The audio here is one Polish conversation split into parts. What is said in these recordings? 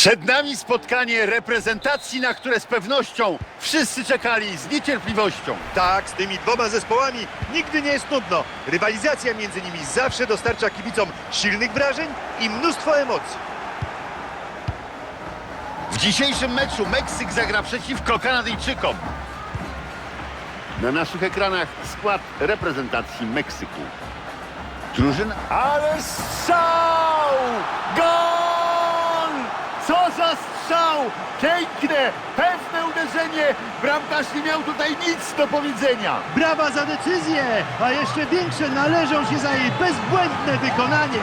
Przed nami spotkanie reprezentacji, na które z pewnością wszyscy czekali z niecierpliwością. Tak, z tymi dwoma zespołami nigdy nie jest nudno. Rywalizacja między nimi zawsze dostarcza kibicom silnych wrażeń i mnóstwo emocji. W dzisiejszym meczu Meksyk zagra przeciwko Kanadyjczykom. Na naszych ekranach skład reprezentacji Meksyku. Drużyna... Ale strzał! Gol! Strzał! Piękne, pewne uderzenie. Bramkarz nie miał tutaj nic do powiedzenia. Brawa za decyzję, a jeszcze większe należą się za jej bezbłędne wykonanie.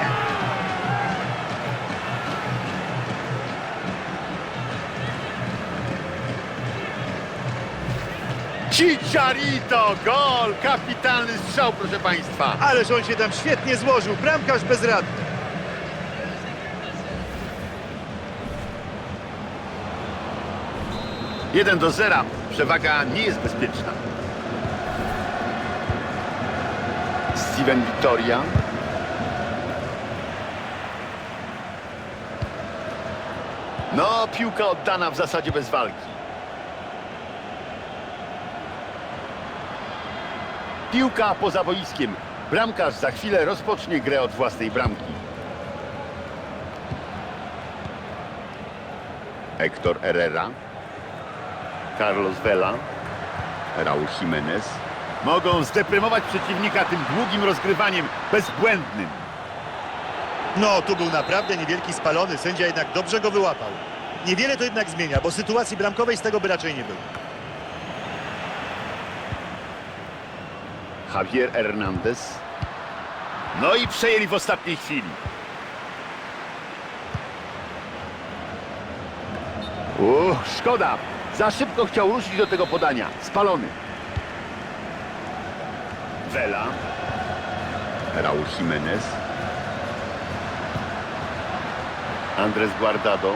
Chicharito, gol! Kapitalny strzał, proszę Państwa. Ależ on się tam świetnie złożył. Bramkarz bezradny. Jeden do zera. Przewaga nie jest bezpieczna. Steven Victoria. No, piłka oddana w zasadzie bez walki. Piłka poza boiskiem. Bramkarz za chwilę rozpocznie grę od własnej bramki. Hector Herrera. Carlos Vela, Raul Jimenez mogą zdeprymować przeciwnika tym długim rozgrywaniem, bezbłędnym. No, tu był naprawdę niewielki spalony. Sędzia jednak dobrze go wyłapał. Niewiele to jednak zmienia, bo sytuacji bramkowej z tego by raczej nie było. Javier Hernandez. No i przejęli w ostatniej chwili. Uch, szkoda. Za szybko chciał ruszyć do tego podania. Spalony. Vela. Raul Jimenez. Andres Guardado.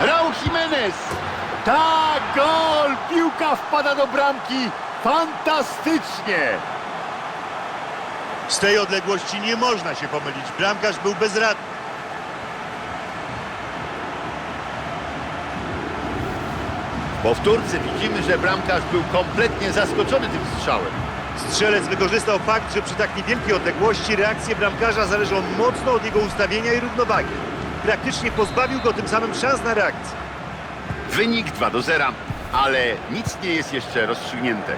Raul Jimenez! Tak, gol! Piłka wpada do bramki. Fantastycznie! Z tej odległości nie można się pomylić. Bramkarz był bezradny. W powtórce widzimy, że bramkarz był kompletnie zaskoczony tym strzałem. Strzelec wykorzystał fakt, że przy tak niewielkiej odległości reakcje bramkarza zależą mocno od jego ustawienia i równowagi. Praktycznie pozbawił go tym samym szans na reakcję. Wynik 2 do 0, ale nic nie jest jeszcze rozstrzygnięte.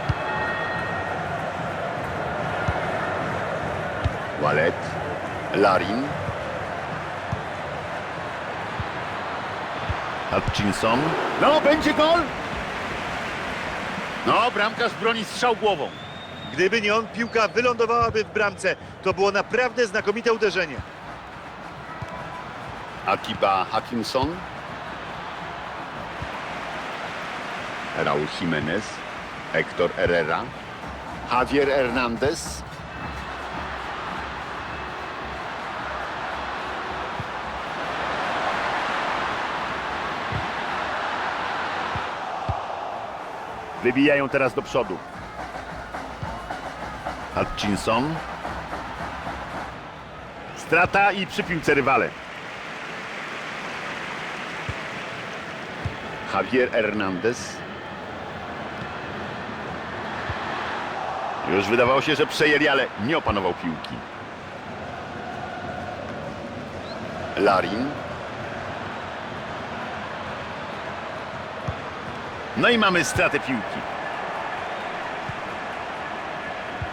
Wallet, Larin, Hutchinson. No, będzie gol! No, bramkarz broni strzał głową. Gdyby nie on, piłka wylądowałaby w bramce. To było naprawdę znakomite uderzenie. Atiba Hutchinson. Raul Jimenez. Hector Herrera. Javier Hernandez. Wybijają teraz do przodu. Hutchinson. Strata i przy piłce rywale. Javier Hernandez. Już wydawało się, że przejęli, ale nie opanował piłki. Larin. No i mamy stratę piłki.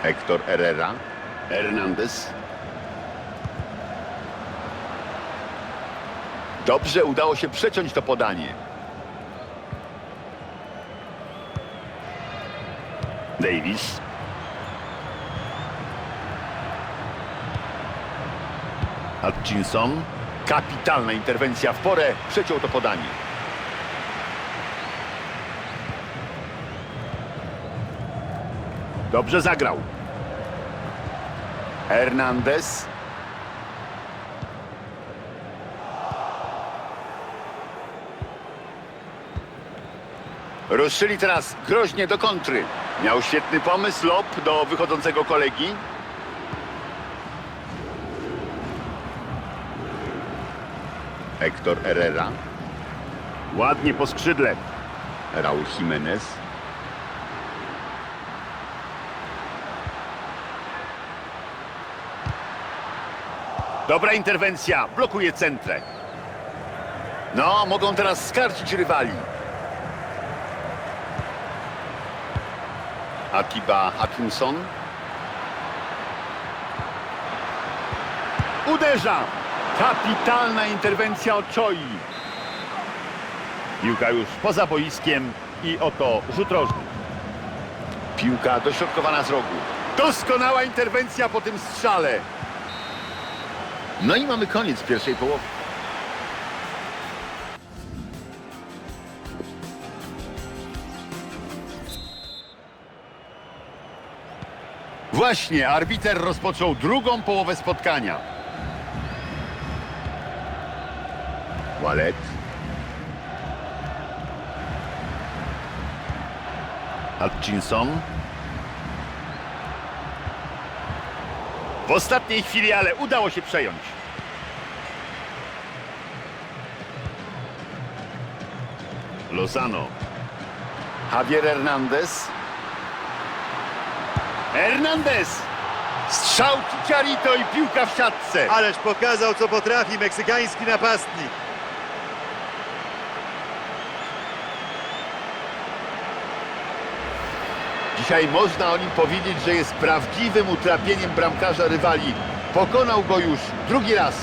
Hector Herrera. Hernandez. Dobrze udało się przeciąć to podanie. Davis. Hutchinson. Kapitalna interwencja w porę. Przeciął to podanie. Dobrze zagrał. Hernandez. Ruszyli teraz groźnie do kontry. Miał świetny pomysł, lob do wychodzącego kolegi. Hector Herrera. Ładnie po skrzydle. Raul Jimenez. Dobra interwencja, blokuje centrę. No, mogą teraz skarcić rywali. Akiba Atkinson. Uderza! Kapitalna interwencja Ochoi. Piłka już poza boiskiem i oto rzut rożny. Piłka dośrodkowana z rogu. Doskonała interwencja po tym strzale. No i mamy koniec pierwszej połowy. Właśnie, arbiter rozpoczął drugą połowę spotkania. Wallet. Hutchinson. W ostatniej chwili, ale udało się przejąć. Lozano. Javier Hernandez. Hernandez! Strzał Chicharito i piłka w siatce. Ależ pokazał, co potrafi meksykański napastnik. Dzisiaj można o nim powiedzieć, że jest prawdziwym utrapieniem bramkarza rywali. Pokonał go już drugi raz.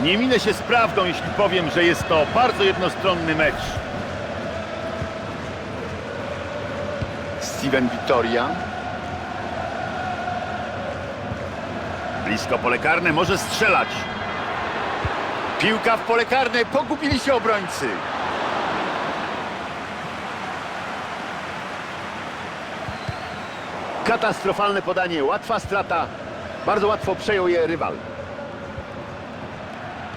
Nie minę się z prawdą, jeśli powiem, że jest to bardzo jednostronny mecz. Steven Vittoria. Blisko pole karne, może strzelać. Piłka w pole karne. Pogubili się obrońcy. Katastrofalne podanie, łatwa strata. Bardzo łatwo przejął je rywal.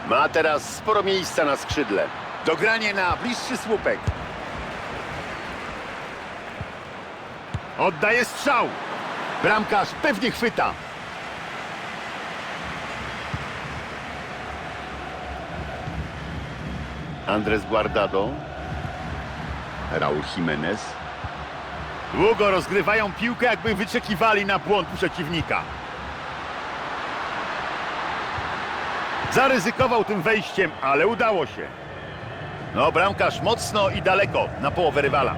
Ma teraz sporo miejsca na skrzydle. Dogranie na bliższy słupek. Oddaje strzał. Bramkarz pewnie chwyta. Andres Guardado. Raul Jimenez. Długo rozgrywają piłkę, jakby wyczekiwali na błąd przeciwnika. Zaryzykował tym wejściem, ale udało się. No, bramkarz mocno i daleko na połowę rywala.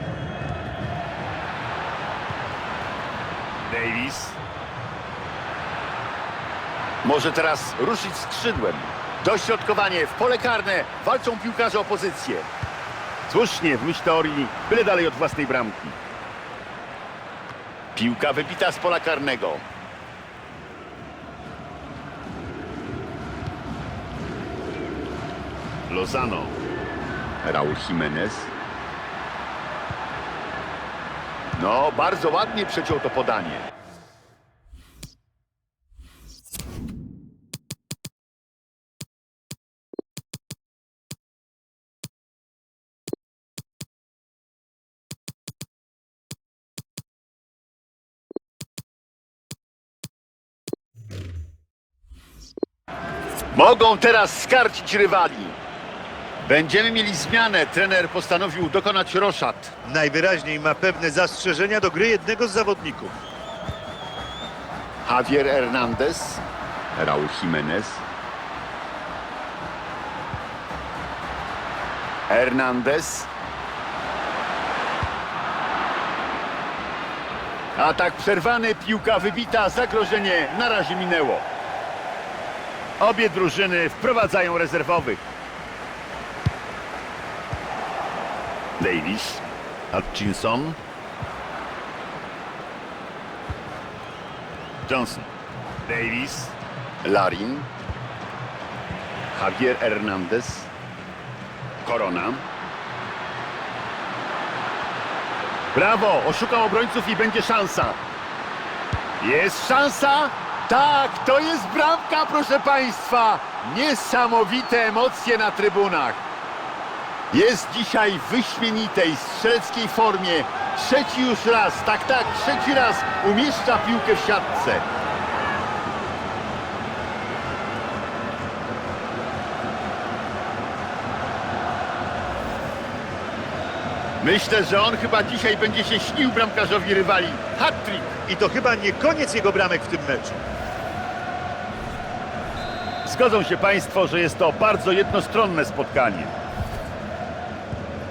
Davis. Może teraz ruszyć skrzydłem. Dośrodkowanie w pole karne. Walczą piłkarze o pozycję. Słusznie, w myśl teorii, byle dalej od własnej bramki. Piłka wybita z pola karnego. Lozano. Raul Jimenez. No, bardzo ładnie przeciął to podanie. Mogą teraz skarcić rywali. Będziemy mieli zmianę. Trener postanowił dokonać roszad. Najwyraźniej ma pewne zastrzeżenia do gry jednego z zawodników. Javier Hernandez. Raul Jimenez. Hernandez. Atak przerwany, piłka wybita, zagrożenie na razie minęło. Obie drużyny wprowadzają rezerwowych. Davis, Hutchinson, Johnson, Davis, Larin. Javier Hernandez. Korona. Brawo, oszukał obrońców i będzie szansa. Jest szansa? Tak, to jest bramka, proszę Państwa. Niesamowite emocje na trybunach. Jest dzisiaj w wyśmienitej strzeleckiej formie. Trzeci już raz, tak, tak, trzeci raz umieszcza piłkę w siatce. Myślę, że on chyba dzisiaj będzie się śnił bramkarzowi rywali. Hat-trick! I to chyba nie koniec jego bramek w tym meczu. Zgodzą się Państwo, że jest to bardzo jednostronne spotkanie.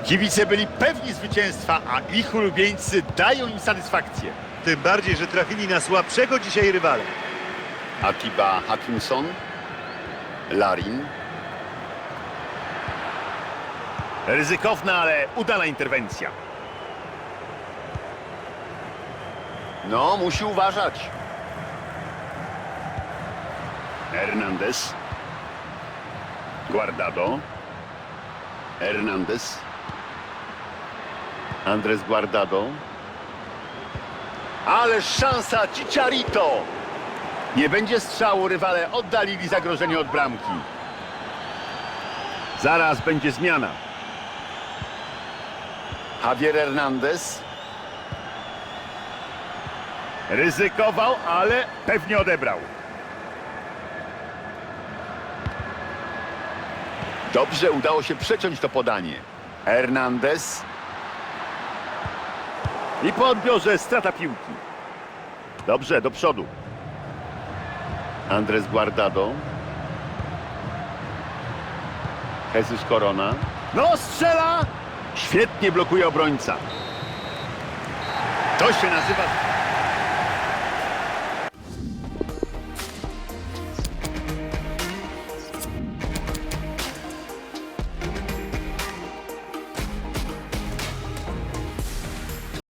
Kibice byli pewni zwycięstwa, a ich ulubieńcy dają im satysfakcję. Tym bardziej, że trafili na słabszego dzisiaj rywala. Atiba Hutchinson, Larin. Ryzykowna, ale udana interwencja. No, musi uważać. Hernandez. Guardado. Hernandez. Andres Guardado. Ale szansa Chicharito. Nie będzie strzału, rywale oddalili zagrożenie od bramki. Zaraz będzie zmiana. Javier Hernandez. Ryzykował, ale pewnie odebrał. Dobrze udało się przeciąć to podanie. Hernandez. I po odbiorze strata piłki. Dobrze, do przodu. Andres Guardado. Jesus Corona. No, strzela! Świetnie blokuje obrońca. To się nazywa